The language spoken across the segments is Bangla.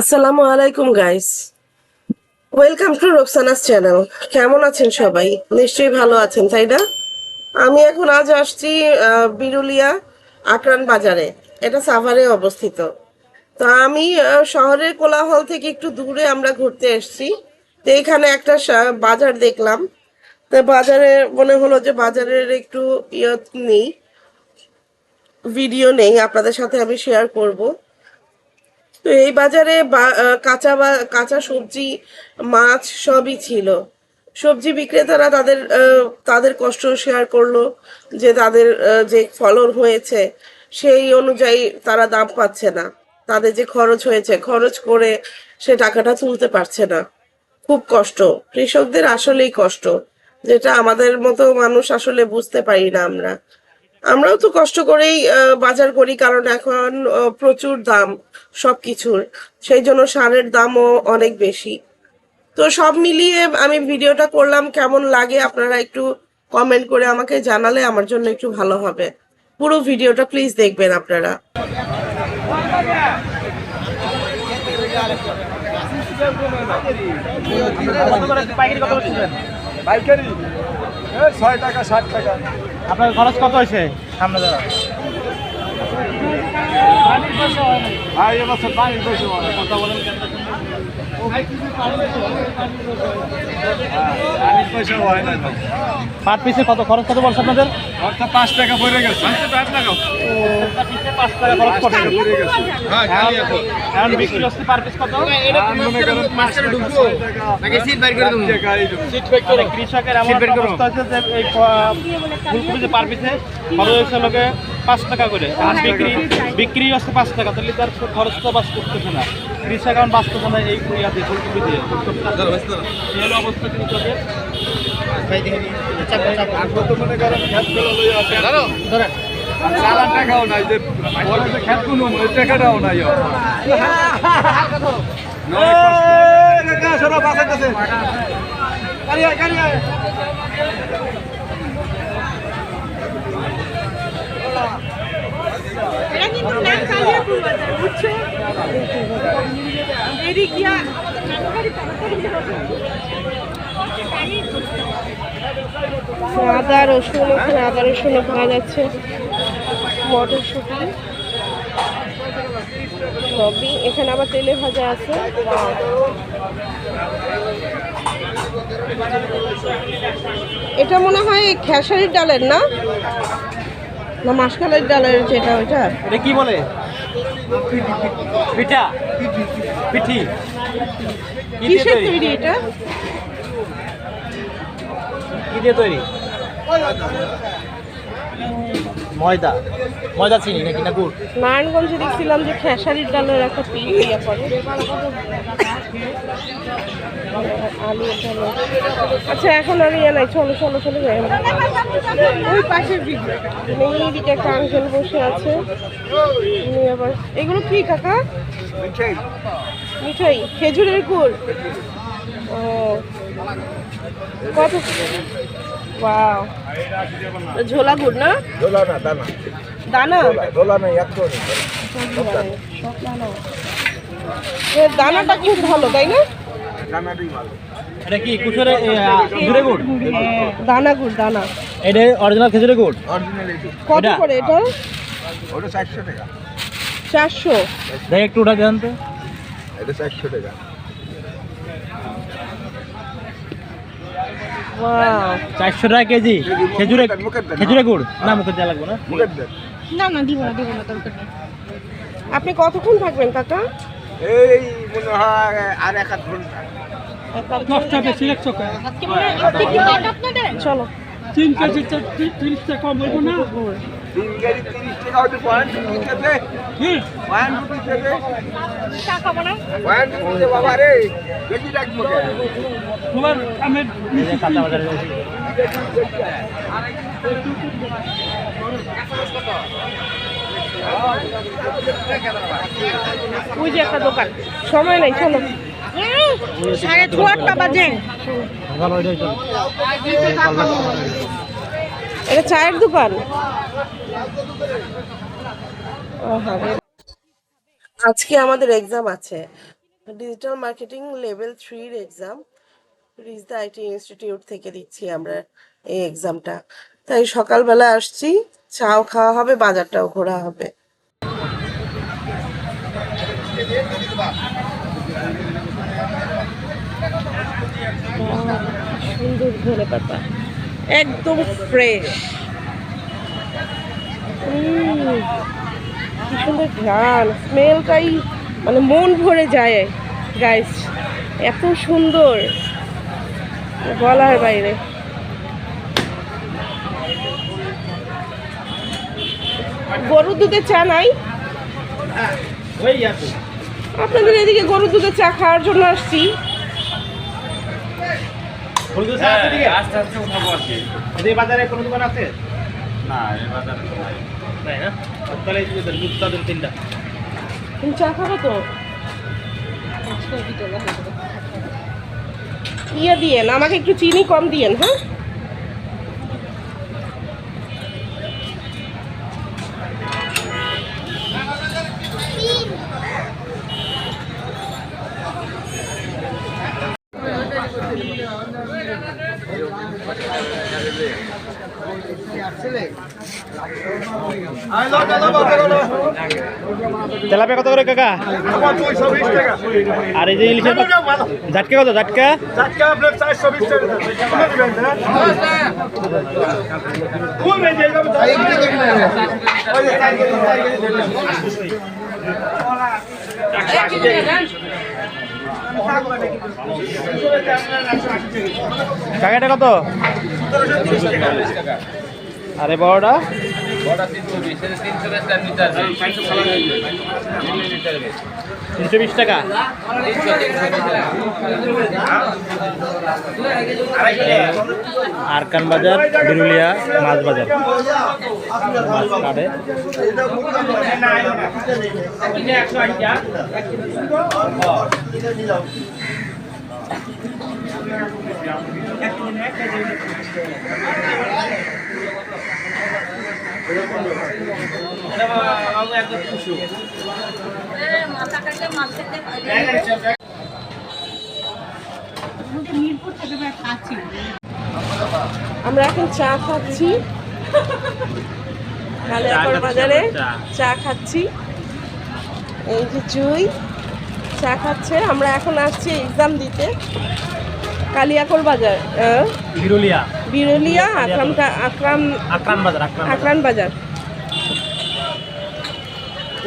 আসসালামু আলাইকুম guys welcome to Roksana's channel কেমন আছেন সবাই? নিশ্চয়ই ভালো আছেন, তাই না? আমি এখন আজ আসছি বিরুলিয়া আকরান বাজারে। এটা সাভারে অবস্থিত। তো আমি শহরের কোলাহল থেকে একটু দূরে আমরা ঘুরতে এসেছি। তো এখানে একটা বাজার দেখলাম। তো বাজারে মনে হলো যে বাজারের একটু ইয়ে নেই। ভিডিও নেই, আপনাদের সাথে আমি শেয়ার করব। তো এই বাজারে কাঁচা বা, কাঁচা সবজি, মাছ সবই ছিল। সবজি বিক্রেতারা তাদের তাদের কষ্ট শেয়ার করল যে তাদের যে ফলন হয়েছে সেই অনুযায়ী তারা দাম পাচ্ছে না। তাদের যে খরচ হয়েছে, খরচ করে সে টাকাটা তুলতে পারছে না। খুব কষ্ট। কৃষকদের আসলেই কষ্ট। যেটা আমাদের মতো মানুষ আসলে বুঝতে পারি না আমরা। আমরাও তো কষ্ট করেই বাজার করি, কারণ এখন প্রচুর দাম সবকিছুর। সেই জন্য সারের দামও অনেক বেশি। তো সব মিলিয়ে আমি ভিডিওটা করলাম, কেমন লাগে আপনারা একটু কমেন্ট করে আমাকে জানালে আমার জন্য একটু ভালো হবে। পুরো ভিডিওটা প্লিজ দেখবেন আপনারা। ছয় টাকা টাকা। আপনার খরচ কত হয়েছে? সামনে যারা আর এবছর পানির হয় কথা বলেন পার পিসে কত খরচ কত বলছে আপনাদের? পাঁচ টাকা পড়ে গেছে পাঁচ টাকা খরচ কত পড়ে গেছে এখন- পার পিস কত? কৃষকের এমন অবস্থা হচ্ছে যে ফুলকপি যে পার পিসে, খরচ হচ্ছে লোকে পাঁচ টাকা করে। আর বিক্রি বিক্রি হচ্ছে পাঁচ টাকা তাহলে তার খরচ তো বাঁচ করতেছে না। কৃষক এখন বাঁচতেছে না এই ইয়াতে ফুলকপি দিয়ে। এই অবস্থা কৃষকের। মনে। আর চালান টাকাও নাই যে খেত কোনো টাকাটাও নাই। এটা কিন্তু নাম কালিয়াপুর বাজার বুঝছ? এদিক আদা রসুন, এখানে আদা রসুন পাওয়া যাচ্ছে। মটরশুঁটি। সবই এখানে আবার তেলে ভাজা আছে। এটা মনে হয় খেসারির ডালের না? না মাসকালের ডালের যেটা ওইটা। এটা কি বলে? পিঠা। পিঠি। কিসের তৈরি এটা? কি দিয়ে তৈরি? ময়দা। ময়দা চিনি নাকি না গুড়? নারায়ণগঞ্জে দেখছিলাম যে খেসারির ডালের একটা পিস ইয়ে করে। আলু ডাল আচ্ছা এখন আর ইয়ে নাই চলো চলো চলো যাই। ওই পাশের দিকে এইদিকে একটা আঙ্কেল বসে আছে। আবার এগুলো কি কাকা? মিঠাই খেজুরের গুড়। ও। কত? ওয়াও। ঝোলা গুড় না? দোলা না দানা। দানা? নেই একশো দানাটা খুব ভালো তাই না? এটা কি কুচুরে খেজুরে গুড়? দানা গুড় দানা। এটা অরিজিনাল খেজুরে গুড়? অরিজিনাল কত এটা? করে এটা? ওটা চারশো টাকা। চারশো? দেখ একটু উঠা দেন তো। এটা চারশো টাকা। চারশো টাকা কেজি। খেজুরে খেজুরে গুড়। না মুখের দেওয়া লাগবে না? না না দিব না দিব না দরকার নেই। আপনি কতক্ষণ থাকবেন কাকা? এই মনে হয় আর এক আধ ঘণ্টা। দশটা বেশি একশো চলো। তিন কেজি তিরিশ টাকা কম হইব না? তিন তিরিশ টাকা পয়েন্ট দিতেছে পয়েন্ট দিতেছে পয়েন্ট বাবা রে রাখব কেন? তোমার আমি কাঁচা বাজারে ওই যে একটা দোকান। সময় নাই চলো। সাড়ে বাজে। ভালো হয়ে যায় এটা চায়ের দোকান। আজকে আমাদের এক্সাম আছে। ডিজিটাল মার্কেটিং লেভেল থ্রির এক্সাম রিজদা আইটি ইনস্টিটিউট থেকে দিচ্ছি আমরা এই এক্সামটা তাই সকালবেলা আসছি চাও খাওয়া হবে বাজারটাও ঘোরা হবে। সুন্দর ধনে পাতা। একদম ফ্রেশ কি সুন্দর ঘ্রাণ স্মেলটাই মানে মন ভরে যায় গাইস এত সুন্দর। বলার বাইরে। গরুর দুধের চা নাই? আছে। আপনাদের এদিকে গরুর দুধের চা খাওয়ার জন্য আসছি। আস্তে আস্তে উঠাবো আর কি। এই বাজারে কোনো দোকান আছে? না এই বাজারে তো নাই। তাই না? তাহলে দুধ চা তিনটা। তুমি চা খাব তো? ইয়ে দিয়েন আমাকে একটু চিনি কম দিয়েন হ্যাঁ? তেলাপিয়া কত করে, কাকা? আর এই যে ইলিশের ঝাটকা কত, ঝাটকা? কাকাটা কত? আরে বড়টা? তিনশো বিশ তিনশো তিনশো বিশ টাকা আরকান বাজার বিরুলিয়া মাছ বাজার। মাছ কাটে। আমরা এখন চা খাচ্ছি। কালিয়াকর বাজারে চা। খাচ্ছি। এই যে জুই চা খাচ্ছে। আমরা এখন আসছি এক্সাম দিতে। কালিয়াকর বাজার বিরুলিয়া আকরাম আকরাম আক্রান বাজার আক্রান বাজার।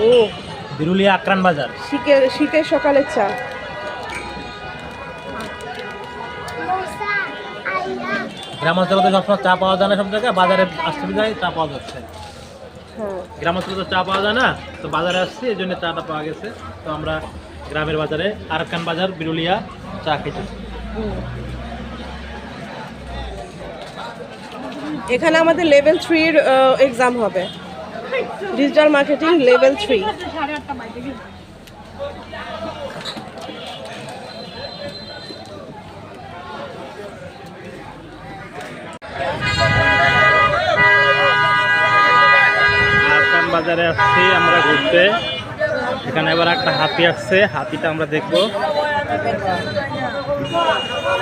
ও। বিরুলিয়া আকরাম বাজার। শীতের শীতের সকালের চা। গ্রাম অঞ্চলে তো সবসময় চা পাওয়া যায় না সব জায়গায় বাজারে আসতে যায় চা পাওয়া যাচ্ছে। হ্যাঁ। গ্রাম অঞ্চলে তো চা পাওয়া যায় না তো বাজারে আসছি এই জন্য চাটা পাওয়া গেছে। তো আমরা গ্রামের বাজারে আরকান বাজার বিরুলিয়া চা খেতেছি এখানে আমাদের লেভেল থ্রির এক্সাম হবে। ডিজিটাল মার্কেটিং লেভেল থ্রি বাজারে আসছি আমরা ঘুরতে। এখানে এবার একটা হাতি আসছে, হাতিটা আমরা দেখব।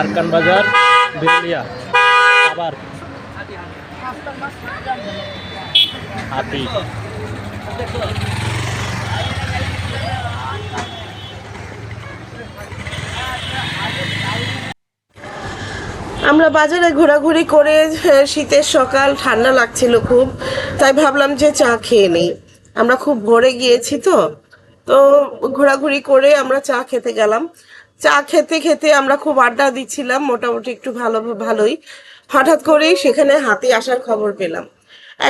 আরকান বাজার বিরুলিয়া আবার হাতি। আমরা বাজারে ঘোরাঘুরি করে শীতের সকাল, ঠান্ডা লাগছিল খুব, তাই ভাবলাম যে চা খেয়ে নেই। আমরা খুব ভোরে গিয়েছি তো তো ঘোরাঘুরি করে আমরা চা খেতে গেলাম। চা খেতে খেতে আমরা খুব আড্ডা দিচ্ছিলাম, মোটামুটি একটু ভালো, ভালোই। হঠাৎ করেই সেখানে হাতি আসার খবর পেলাম।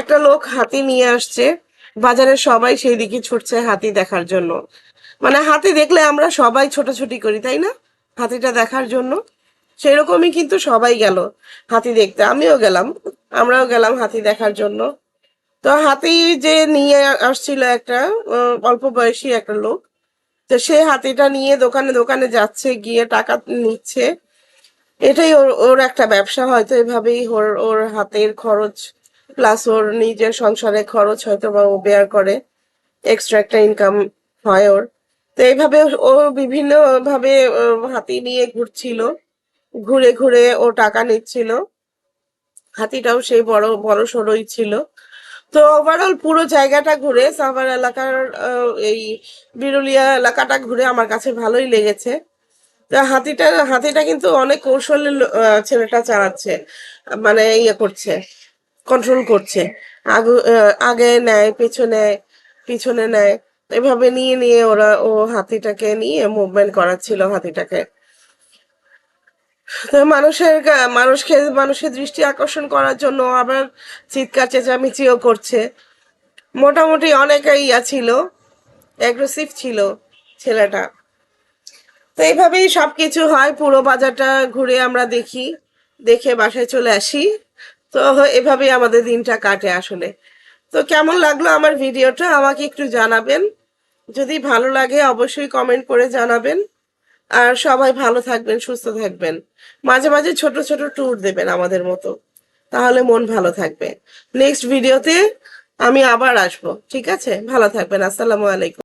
একটা লোক হাতি নিয়ে আসছে, বাজারে সবাই সেই দিকে ছুটছে হাতি দেখার জন্য। মানে হাতি দেখলে আমরা সবাই ছোটাছুটি করি, তাই না? হাতিটা দেখার জন্য। সেরকমই কিন্তু সবাই গেল হাতি দেখতে। আমিও গেলাম, আমরাও গেলাম হাতি দেখার জন্য। তো হাতি যে নিয়ে আসছিল একটা অল্প বয়সী একটা লোক তো সে হাতিটা নিয়ে দোকানে দোকানে যাচ্ছে, গিয়ে টাকা নিচ্ছে। এটাই ওর ওর একটা ব্যবসা, হয়তো এভাবেই ওর ওর হাতের খরচ প্লাস ওর নিজের সংসারের খরচ হয়তো বা ও বেয়ার করে। এক্সট্রা একটা ইনকাম হয় ওর। তো এইভাবে ও বিভিন্ন ভাবে হাতি নিয়ে ঘুরছিল। ঘুরে ঘুরে ও টাকা নিচ্ছিল। হাতিটাও সেই বড় বড় সড়ই ছিল। তো ওভারঅল পুরো জায়গাটা ঘুরে সাভার এলাকার এই বিরুলিয়া এলাকাটা ঘুরে আমার কাছে ভালোই লেগেছে। হাতিটা হাতিটা কিন্তু অনেক কৌশলে ছেলেটা চালাচ্ছে মানে ইয়ে করছে কন্ট্রোল করছে। আগু নেয়, পেছনে, পিছনে নেয়, এভাবে নিয়ে নিয়ে ওরা, ও হাতিটাকে নিয়ে মুভমেন্ট করাচ্ছিল হাতিটাকে। মানুষের মানুষকে মানুষের দৃষ্টি আকর্ষণ করার জন্য আবার চিৎকার, চেঁচামেচিও করছে। মোটামুটি অনেক ইয়া ছিল অ্যাগ্রেসিভ ছিল ছেলেটা। তো এইভাবেই সব কিছু হয়, পুরো বাজারটা ঘুরে আমরা দেখি, দেখে বাসায় চলে আসি। তো এভাবেই আমাদের দিনটা কাটে আসলে। তো কেমন লাগল আমার ভিডিওটা? আমাকে একটু জানাবেন। যদি ভালো লাগে অবশ্যই কমেন্ট করে জানাবেন। আর সবাই ভালো থাকবেন, সুস্থ থাকবেন। মাঝে মাঝে ছোট ছোট ট্যুর দেবেন আমাদের মতো। তাহলে মন ভালো থাকবে। নেক্সট ভিডিওতে আমি আবার আসব, ঠিক আছে? ভালো থাকবেন, আসসালামু আলাইকুম।